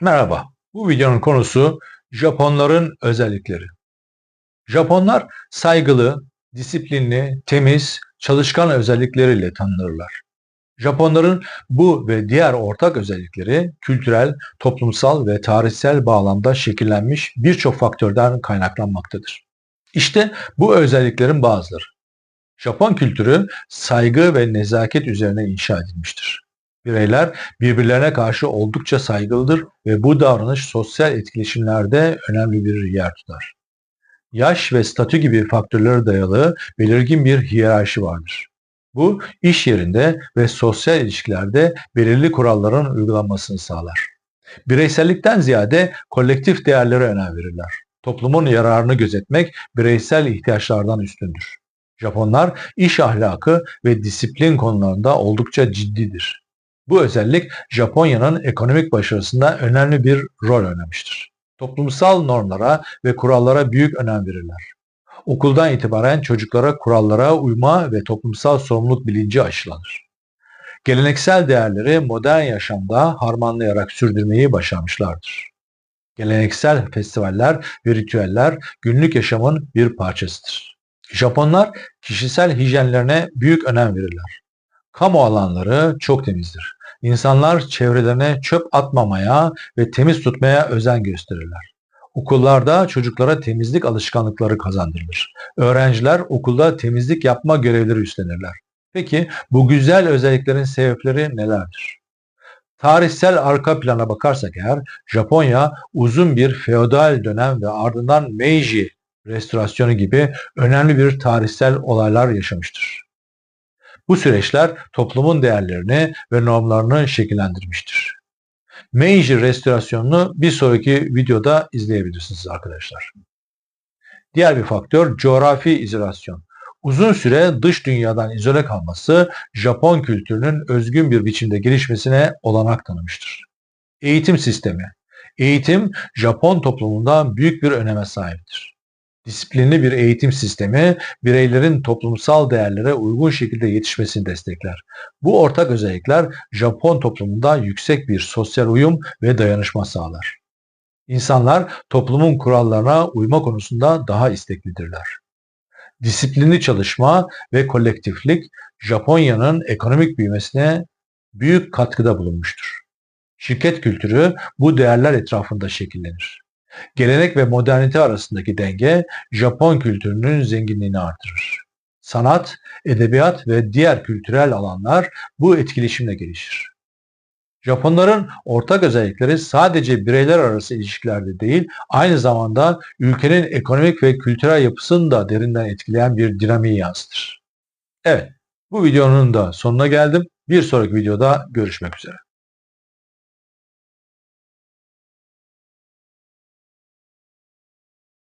Merhaba. Bu videonun konusu Japonların özellikleri. Japonlar saygılı, disiplinli, temiz, çalışkan özellikleriyle tanınırlar. Japonların bu ve diğer ortak özellikleri kültürel, toplumsal ve tarihsel bağlamda şekillenmiş birçok faktörden kaynaklanmaktadır. İşte bu özelliklerin bazıları. Japon kültürü saygı ve nezaket üzerine inşa edilmiştir. Bireyler birbirlerine karşı oldukça saygılıdır ve bu davranış sosyal etkileşimlerde önemli bir yer tutar. Yaş ve statü gibi faktörlere dayalı belirgin bir hiyerarşi vardır. Bu iş yerinde ve sosyal ilişkilerde belirli kuralların uygulanmasını sağlar. Bireysellikten ziyade kolektif değerlere önem verirler. Toplumun yararını gözetmek bireysel ihtiyaçlardan üstündür. Japonlar iş ahlakı ve disiplin konularında oldukça ciddidir. Bu özellik Japonya'nın ekonomik başarısında önemli bir rol oynamıştır. Toplumsal normlara ve kurallara büyük önem verirler. Okuldan itibaren çocuklara kurallara uyma ve toplumsal sorumluluk bilinci aşılanır. Geleneksel değerleri modern yaşamda harmanlayarak sürdürmeyi başarmışlardır. Geleneksel festivaller ve ritüeller günlük yaşamın bir parçasıdır. Japonlar kişisel hijyenlerine büyük önem verirler. Kamu alanları çok temizdir. İnsanlar çevrelerine çöp atmamaya ve temiz tutmaya özen gösterirler. Okullarda çocuklara temizlik alışkanlıkları kazandırılır. Öğrenciler okulda temizlik yapma görevleri üstlenirler. Peki bu güzel özelliklerin sebepleri nelerdir? Tarihsel arka plana bakarsak eğer Japonya uzun bir feodal dönem ve ardından Meiji restorasyonu gibi önemli bir tarihsel olaylar yaşamıştır. Bu süreçler toplumun değerlerini ve normlarını şekillendirmiştir. Meiji restorasyonunu bir sonraki videoda izleyebilirsiniz arkadaşlar. Diğer bir faktör coğrafi izolasyon. Uzun süre dış dünyadan izole kalması Japon kültürünün özgün bir biçimde gelişmesine olanak tanımıştır. Eğitim sistemi. Eğitim Japon toplumunda büyük bir öneme sahiptir. Disiplinli bir eğitim sistemi bireylerin toplumsal değerlere uygun şekilde yetişmesini destekler. Bu ortak özellikler Japon toplumunda yüksek bir sosyal uyum ve dayanışma sağlar. İnsanlar toplumun kurallarına uyma konusunda daha isteklidirler. Disiplinli çalışma ve kolektiflik Japonya'nın ekonomik büyümesine büyük katkıda bulunmuştur. Şirket kültürü bu değerler etrafında şekillenir. Gelenek ve modernite arasındaki denge Japon kültürünün zenginliğini artırır. Sanat, edebiyat ve diğer kültürel alanlar bu etkileşimle gelişir. Japonların ortak özellikleri sadece bireyler arası ilişkilerde değil, aynı zamanda ülkenin ekonomik ve kültürel yapısını da derinden etkileyen bir dinamiği yansıtır. Evet, bu videonun da sonuna geldim. Bir sonraki videoda görüşmek üzere.